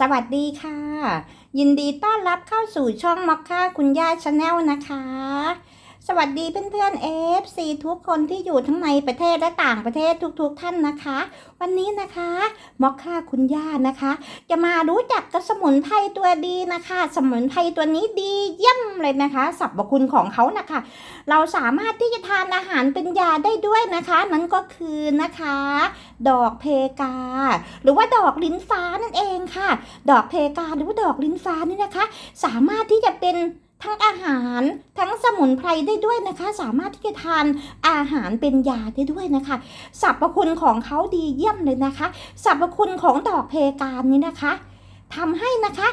สวัสดีค่ะ ยินดีต้อนรับเข้าสู่ช่องมอคค่าคุณย่าชาแนลนะคะ สวัสดีเพื่อนๆ FC ทุกคนที่อยู่ทั้งในประเทศและต่างประเทศทุกๆท่านนะคะ วันนี้นะคะมอคค่าคุณย่านะคะ จะมารู้จักกับสมุนไพรตัวดีนะคะ สมุนไพรตัวนี้ดีเยี่ยมเลยนะคะสรรพคุณของเขานะคะ เราสามารถที่จะทานอาหารเป็นยาได้ด้วยนะคะ นั่นก็คือนะคะ ดอกเพกา หรือว่าดอกลิ้นฟ้านั่นเองค่ะ ดอกเพกาหรือว่าดอกลิ้นฟ้านี่นะคะ สามารถที่จะเป็น ทั้งอาหารทั้งสมุนไพรได้ด้วยนะคะ สามารถที่จะทานอาหารเป็นยาได้ด้วยนะคะสรรพคุณของเขาดีเยี่ยมเลยนะคะสรรพคุณของดอกเพกานี้นะคะทำให้นะคะ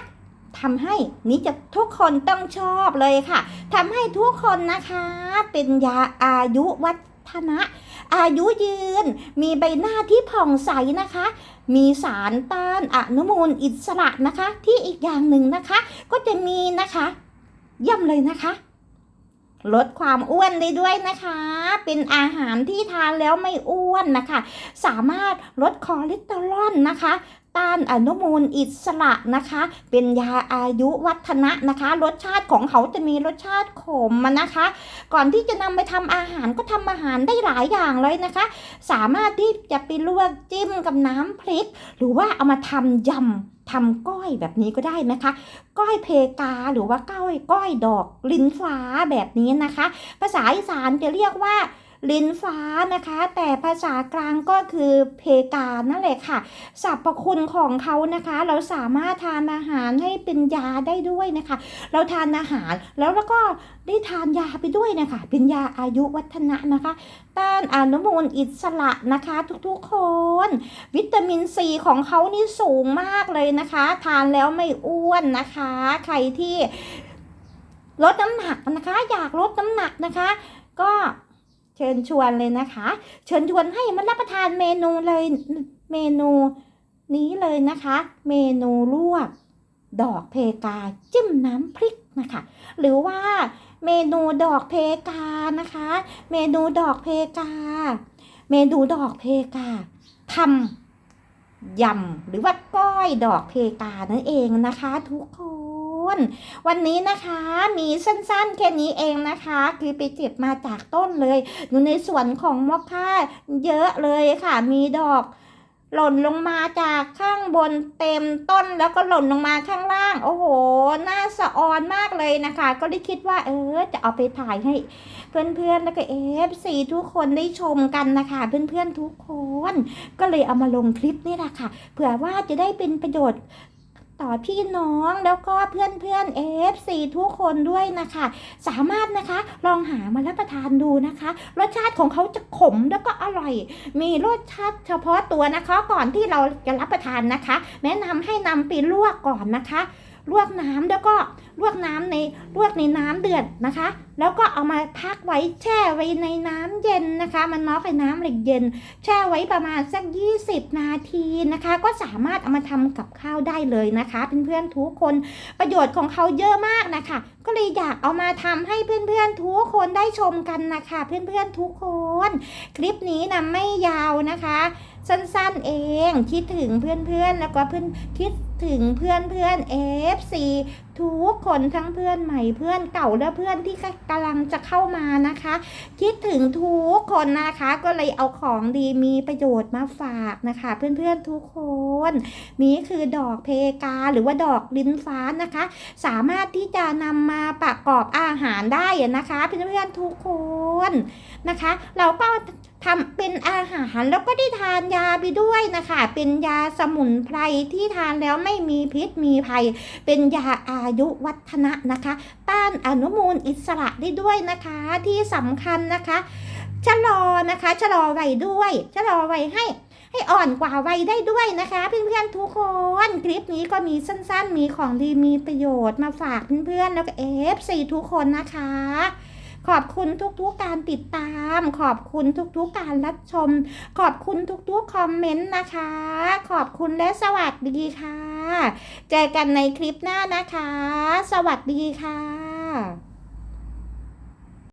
ทำให้นี่จะทุกคนต้องชอบเลยค่ะทำให้ทุกคนนะคะ เป็นยาอายุวัฒนะอายุยืน มีใบหน้าที่ผ่องใสนะคะ มีสารต้านอนุมูลอิสระนะคะ ที่อีกอย่างหนึ่งนะคะ ก็จะมีนะคะ เยี่ยมเลยนะคะ ลดความอ้วนได้ด้วยนะคะ เป็นอาหารที่ทานแล้วไม่อ้วนนะคะ สามารถลดคอเลสเตอรอลนะคะ ต้านอนุมูลอิสระนะคะ เป็นยาอายุวัฒนะนะคะ รสชาติของเขาจะมีรสชาติขมนะคะ ก่อนที่จะนำไปทำอาหารก็ทำอาหารได้หลายอย่างเลยนะคะ สามารถที่จะไปลวกจิ้มกับน้ำพริก หรือว่าเอามาทำยำทำก้อยแบบนี้ก็ได้นะคะ ก้อยเพกาหรือว่าก้อยก้อยดอกลิ้นฟ้าแบบนี้นะคะ ภาษาอีสานจะเรียกว่า ลิ้นฟ้านะคะ แต่ภาษากลางก็คือเพกานั่นแหละค่ะสรรพคุณของเขานะคะ เราสามารถทานอาหารให้เป็นยาได้ด้วยนะคะ เราทานอาหารแล้วแล้วก็ได้ทานยาไปด้วยนะคะ เป็นยาอายุวัฒนะนะคะ ต้านอนุมูลอิสระนะคะ ทุกๆคน วิตามินซีของเขานี่สูงมากเลยนะคะ ทานแล้วไม่อ้วนนะคะ ใครที่ลดน้ำหนักนะคะ อยากลดน้ำหนักนะคะ ก็ เชิญชวนเลยนะคะ เชิญชวนให้มารับประทานเมนูเลยเมนูนี้เลยนะคะ เมนูลวก ดอกเพกาจิ้มน้ำพริกนะคะ หรือว่าเมนูดอกเพกานะคะ เมนูดอกเพกา เมนูดอกเพกาทำยำหรือว่าก้อยดอกเพกานั่นเองนะคะ ทุกคน วันนี้นะคะมีสั้นๆแค่นี้เองนะคะ คือไปเจ็บมาจากต้นเลยอยู่ในสวนของมอคค่าเยอะเลยค่ะ มีดอกหล่นลงมาจากข้างบนเต็มต้นแล้วก็หล่นลงมาข้างล่าง โอ้โหน่าสะออนมากเลยนะคะ ก็ได้คิดว่า เออจะเอาไปถ่ายให้ เพื่อนๆแล้วก็เอฟซีทุกคนได้ชมกันนะคะ เพื่อนๆทุกคน ก็เลยเอามาลงคลิปนี่แหละค่ะเผื่อว่าจะได้เป็นประโยชน์ ต่อพี่น้องแล้วก็เพื่อนเพื่อนเอฟซีทุกคนด้วยนะคะ สามารถนะคะลองหามารับประทานดูนะคะ รสชาติของเขาจะขมแล้วก็อร่อย มีรสชาติเฉพาะตัวนะคะ ก่อนที่เราจะรับประทานนะคะ แนะนำให้นำไปลวกก่อนนะคะ ลวกน้ำแล้วก็ลวกน้ำในลวกในน้ำเดือดนะคะ แล้วก็เอามาพักไว้แช่ไว้ในน้ำเย็นนะคะ มันน็อกในน้ำเหล็กเย็น แช่ไว้ประมาณสัก 20 นาทีนะคะ ก็สามารถเอามาทำกับข้าวได้เลยนะคะเพื่อนๆทุกคนประโยชน์ของเขาเยอะมากนะคะ ก็เลยอยากเอามาทำให้เพื่อนๆทุกคนได้ชมกันนะคะ เพื่อนๆทุกคน คลิปนี้นะไม่ยาวนะคะ สั้นๆเองคิดถึงเพื่อนๆแล้วก็เพื่อนคิด ถึงเพื่อนเพื่อนเอฟซีทุกคนทั้งเพื่อนใหม่เพื่อนเก่าและเพื่อนที่กำลังจะเข้ามานะคะ คิดถึงทุกคนนะคะ ก็เลยเอาของดีมีประโยชน์มาฝากนะคะ เพื่อนๆทุกคน นี่คือดอกเพกาหรือว่าดอกลิ้นฟ้านะคะ สามารถที่จะนำมาประกอบอาหารได้นะคะ เพื่อนๆทุกคนนะคะ เราก็ ทำเป็นอาหารแล้วก็ได้ทานยาไปด้วยนะคะ เป็นยาสมุนไพรที่ทานแล้วไม่มีพิษมีภัย เป็นยาอายุวัฒนะนะคะ ต้านอนุมูลอิสระได้ด้วยนะคะที่สำคัญนะคะชะลอนะคะชะลอไวัยด้วยชะลอไวัยให้ให้อ่อนกว่าวัยได้ด้วยนะคะ เพื่อนๆทุกคนคลิปนี้ก็มีสั้นๆ มีของดีมีประโยชน์มาฝากเพื่อนๆแล้วก็เอฟซีทุกคนนะคะ ขอบคุณทุกๆการติดตาม ขอบคุณทุกๆการรับชม ขอบคุณทุกๆคอมเมนต์นะคะ ขอบคุณและสวัสดีค่ะ เจอกันในคลิปหน้านะคะ สวัสดีค่ะ